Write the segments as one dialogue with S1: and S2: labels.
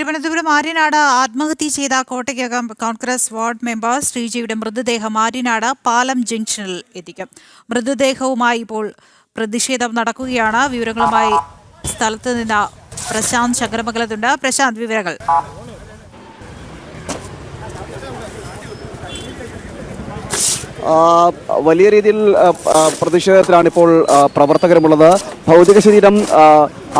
S1: തിരുവനന്തപുരം ആര്യനാട് ആത്മഹത്യ ചെയ്ത Kottakkakam Congress ward member ശ്രീജിയുടെ മൃതദേഹം ആര്യനാട് പാലം ജംഗ്ഷനിൽ എത്തിക്കും. മൃതദേഹവുമായി ഇപ്പോൾ പ്രതിഷേധം നടക്കുകയാണ്. വിവരങ്ങളുമായി സ്ഥലത്ത് നിന്ന് പ്രശാന്ത് ശങ്കരമംഗലത്തുണ്ട്. പ്രശാന്ത് വിവരങ്ങൾ.
S2: വലിയ രീതിയിൽ പ്രതിഷേധത്തിലാണ് ഇപ്പോൾ പ്രവർത്തകരുമുള്ളത്. ഭൗതിക ശരീരം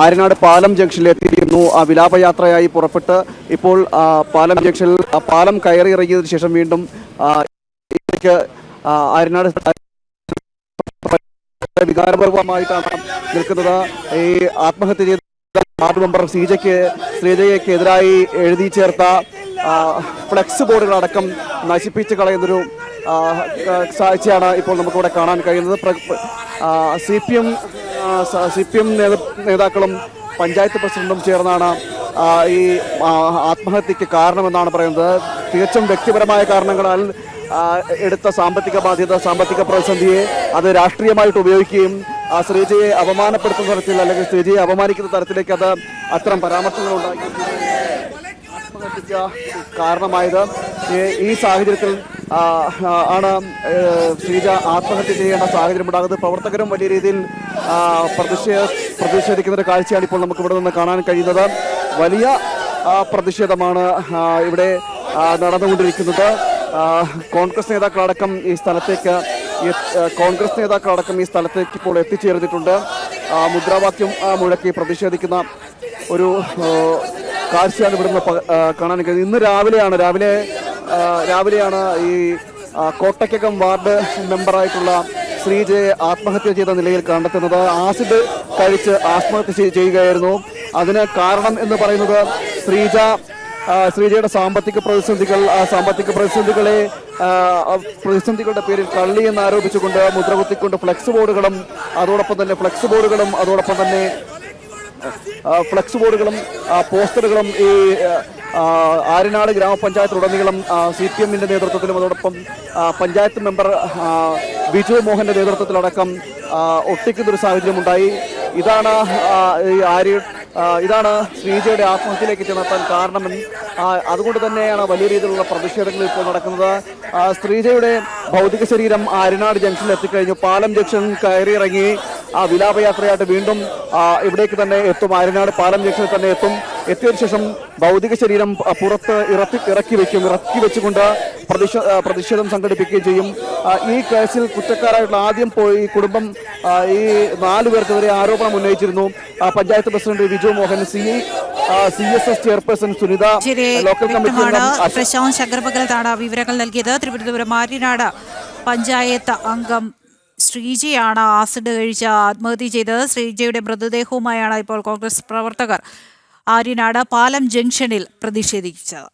S2: ആര്യനാട് പാലം ജംഗ്ഷനിൽ എത്തിയിരിക്കുന്നു ആ വിലാപയാത്രയായി പുറപ്പെട്ട് ഇപ്പോൾ പാലം ജംഗ്ഷനിൽ പാലം കയറി ഇറങ്ങിയതിനു ശേഷം വീണ്ടും ആര്യനാട് വികാരപൂർവമായിട്ടാണ് നിൽക്കുന്നത്. ഈ ആത്മഹത്യ ചെയ്ത വാർഡ് മെമ്പർ ശ്രീജയ്ക്ക് ശ്രീജയ്ക്കെതിരായി എഴുതി ചേർത്ത ഫ്ലെക്സ് ബോർഡുകളടക്കം നശിപ്പിച്ച് കളയുന്നൊരു കാഴ്ചയാണ് ഇപ്പോൾ നമുക്കിവിടെ കാണാൻ കഴിയുന്നത്. C P M C P M നേതാക്കളും പഞ്ചായത്ത് പ്രസിഡന്റും ചേർന്നാണ് ഈ ആത്മഹത്യക്ക് കാരണമെന്നാണ് പറയുന്നത്. തികച്ചും വ്യക്തിപരമായ കാരണങ്ങളാൽ എടുത്ത സാമ്പത്തിക ബാധ്യത സാമ്പത്തിക പ്രതിസന്ധിയെ അത് രാഷ്ട്രീയമായിട്ട് ഉപയോഗിക്കുകയും ആ ശ്രീജയെ അപമാനപ്പെടുത്തുന്ന തരത്തിൽ അല്ലെങ്കിൽ ശ്രീജയെ അപമാനിക്കുന്ന തരത്തിലേക്ക് അത് അത്തരം പരാമർശങ്ങൾ ഉണ്ടാക്കി. കാരണമായത് ഈ- സാഹചര്യത്തിൽ ആണ് ശ്രീജ ആത്മഹത്യ ചെയ്യേണ്ട സാഹചര്യം ഉണ്ടാകുന്നത്. പ്രവർത്തകരും വലിയ രീതിയിൽ പ്രതിഷേധ പ്രതിഷേധിക്കുന്ന ഒരു കാഴ്ചയാണ് ഇപ്പോൾ നമുക്ക് ഇവിടെ നിന്ന് കാണാൻ കഴിയുന്നത്. വലിയ പ്രതിഷേധമാണ് ഇവിടെ നടന്നുകൊണ്ടിരിക്കുന്നത്. കോൺഗ്രസ് നേതാക്കളടക്കം ഈ സ്ഥലത്തേക്ക് കോൺഗ്രസ് നേതാക്കളടക്കം ഈ സ്ഥലത്തേക്ക് ഇപ്പോൾ എത്തിച്ചേർന്നിട്ടുണ്ട്. മുദ്രാവാക്യം മുഴക്കി പ്രതിഷേധിക്കുന്ന ഒരു കാഴ്ചയാണ് ഇവിടുന്ന് കാണാൻ കഴിയുന്നത്. ഇന്ന് രാവിലെയാണ് രാവിലെ രാവിലെയാണ് ഈ കോട്ടയ്ക്കകം വാർഡ് മെമ്പറായിട്ടുള്ള ശ്രീജയെ ആത്മഹത്യ ചെയ്ത നിലയിൽ കണ്ടെത്തുന്നത്. ആസിഡ് കഴിച്ച് ആത്മഹത്യ ചെയ്- ചെയ്യുകയായിരുന്നു. അതിന് കാരണം എന്ന് പറയുന്നത് ശ്രീജ ശ്രീജയുടെ സാമ്പത്തിക പ്രതിസന്ധികൾ സാമ്പത്തിക പ്രതിസന്ധികളെ പ്രതിസന്ധികളുടെ പേരിൽ കള്ളി എന്ന് ആരോപിച്ചുകൊണ്ട് മുദ്രകുത്തിക്കൊണ്ട് ഫ്ലെക്സ് ബോർഡുകളും അതോടൊപ്പം തന്നെ ഫ്ലെക്സ് ബോർഡുകളും അതോടൊപ്പം തന്നെ ഫ്ലെക്സ് ബോർഡുകളും പോസ്റ്ററുകളും ഈ ആര്യനാട് ഗ്രാമപഞ്ചായത്തിലുടനീളം സി പി എമ്മിന്റെ നേതൃത്വത്തിലും അതോടൊപ്പം പഞ്ചായത്ത് മെമ്പർ ബിജു മോഹന്റെ നേതൃത്വത്തിലടക്കം ഒട്ടിക്കുന്നൊരു സാഹചര്യമുണ്ടായി. ഇതാണ് ഈ ആര്യ ഇതാണ് ശ്രീജയുടെ ആത്മഹത്യയിലേക്ക് ചെന്നെത്താൻ കാരണമെന്ന് അതുകൊണ്ട് തന്നെയാണ് വലിയ രീതിയിലുള്ള പ്രതിഷേധങ്ങൾ ഇപ്പോൾ നടക്കുന്നത്. ശ്രീജയുടെ ഭൗതിക ശരീരം ആര്യനാട് ജംഗ്ഷനിൽ എത്തിക്കഴിഞ്ഞു പാലം ജംഗ്ഷൻ കയറിയിറങ്ങി. ആ വിലാപയാത്രയായിട്ട് വീണ്ടും ഇവിടേക്ക് തന്നെ എത്തും. ആര്യനാട് പാലം ജംഗ്ഷനിൽ തന്നെ എത്തും. എത്തിയതിനു ശേഷം ഭൗതിക ശരീരം പുറത്ത് ഇറക്കി ഇറക്കി വെക്കും. ഇറക്കി വെച്ചുകൊണ്ട് പ്രതിഷ പ്രതിഷേധം സംഘടിപ്പിക്കുകയും ചെയ്യും. ഈ കേസിൽ കുറ്റക്കാരായിട്ടുള്ള ആദ്യം പോയി കുടുംബം ഈ നാലു പേർക്കെതിരെ ആരോപണം ഉന്നയിച്ചിരുന്നു. Panchayat president Viju Mohan C C S S chairperson Sunitha local committee
S1: Prashanth വിവരങ്ങൾ നൽകിയത്. തിരുവനന്തപുരം ആര്യനാട് പഞ്ചായത്ത് അംഗം ശ്രീജയാണ് ആസിഡ് കഴിച്ച് ആത്മഹത്യ ചെയ്തത്. ശ്രീജയുടെ മൃതദേഹവുമായാണ് ഇപ്പോൾ കോൺഗ്രസ് പ്രവർത്തകർ ആര്യനാട് പാലം ജംഗ്ഷനിൽ പ്രതിഷേധിച്ചത്.